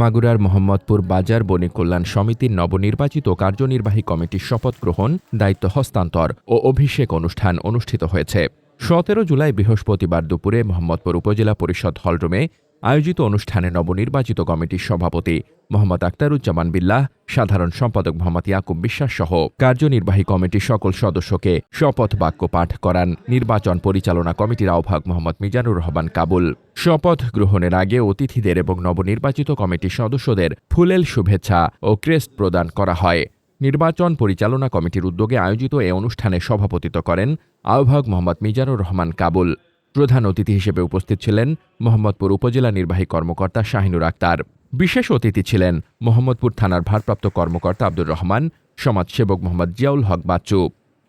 মাগুরার মোহাম্মদপুর বাজার বণিক কল্যাণ সমিতির নবনির্বাচিত কার্যনির্বাহী কমিটির শপথ গ্রহণ দায়িত্ব হস্তান্তর ও অভিষেক অনুষ্ঠান অনুষ্ঠিত হয়েছে। সতেরো জুলাই বৃহস্পতিবার দুপুরে মোহাম্মদপুর উপজেলা পরিষদ হলরুমে আয়োজিত অনুষ্ঠানে নবনির্বাচিত কমিটির সভাপতি মোহাম্মদ আক্তারুজ্জামান বিল্লাহ, সাধারণ সম্পাদক মোহাম্মদ ইয়াকুব বিশ্বাস সহ কার্যনির্বাহী কমিটির সকল সদস্যকে শপথ বাক্য পাঠ করান। নির্বাচন পরিচালনা কমিটির আহ্বায়ক মোহাম্মদ মিজানুর রহমান কাবুল। শপথ গ্রহণের আগে অতিথিদের এবং নবনির্বাচিত কমিটির সদস্যদের ফুলেল শুভেচ্ছা ও ক্রেস্ট প্রদান করা হয়। নির্বাচন পরিচালনা কমিটির উদ্যোগে আয়োজিত এ অনুষ্ঠানে সভাপতিত্ব করেন আহ্বায়ক মোহাম্মদ মিজানুর রহমান কাবুল। প্রধান অতিথি হিসেবে উপস্থিত ছিলেন মোহাম্মদপুর উপজেলা নির্বাহী কর্মকর্তা শাহিনুর আক্তার। বিশেষ অতিথি ছিলেন মোহাম্মদপুর থানার ভারপ্রাপ্ত কর্মকর্তা আব্দুর রহমান, সমাজসেবক মোহাম্মদ জিয়াউল হক বাচ্চু,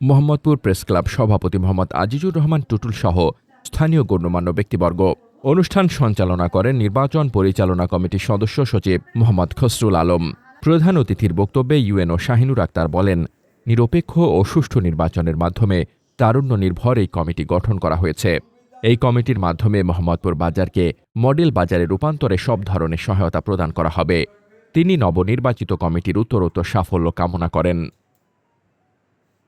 মোহাম্মদপুর প্রেস ক্লাব সভাপতি মোহাম্মদ আজিজুর রহমান টুটুল সহ স্থানীয় গণ্যমান্য ব্যক্তিবর্গ। অনুষ্ঠান সঞ্চালনা করেন নির্বাচন পরিচালনা কমিটির সদস্য সচিব মোহাম্মদ খসরুল আলম। প্রধান অতিথির বক্তব্যে ইউএনও শাহিনুর আক্তার বলেন, নিরপেক্ষ ও সুষ্ঠু নির্বাচনের মাধ্যমে তারুণ্য নির্ভর এই কমিটি গঠন করা হয়েছে। এই কমিটির মাধ্যমে মোহাম্মদপুর বাজারকে মডেল বাজারে রূপান্তরে সব ধরনের সহায়তা প্রদান করা হবে। তিনি নবনির্বাচিত কমিটির উত্তরোত্তর সাফল্য কামনা করেন।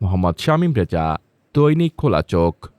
মোহাম্মদ শামীম রেজা, দৈনিক খোলা চোখ।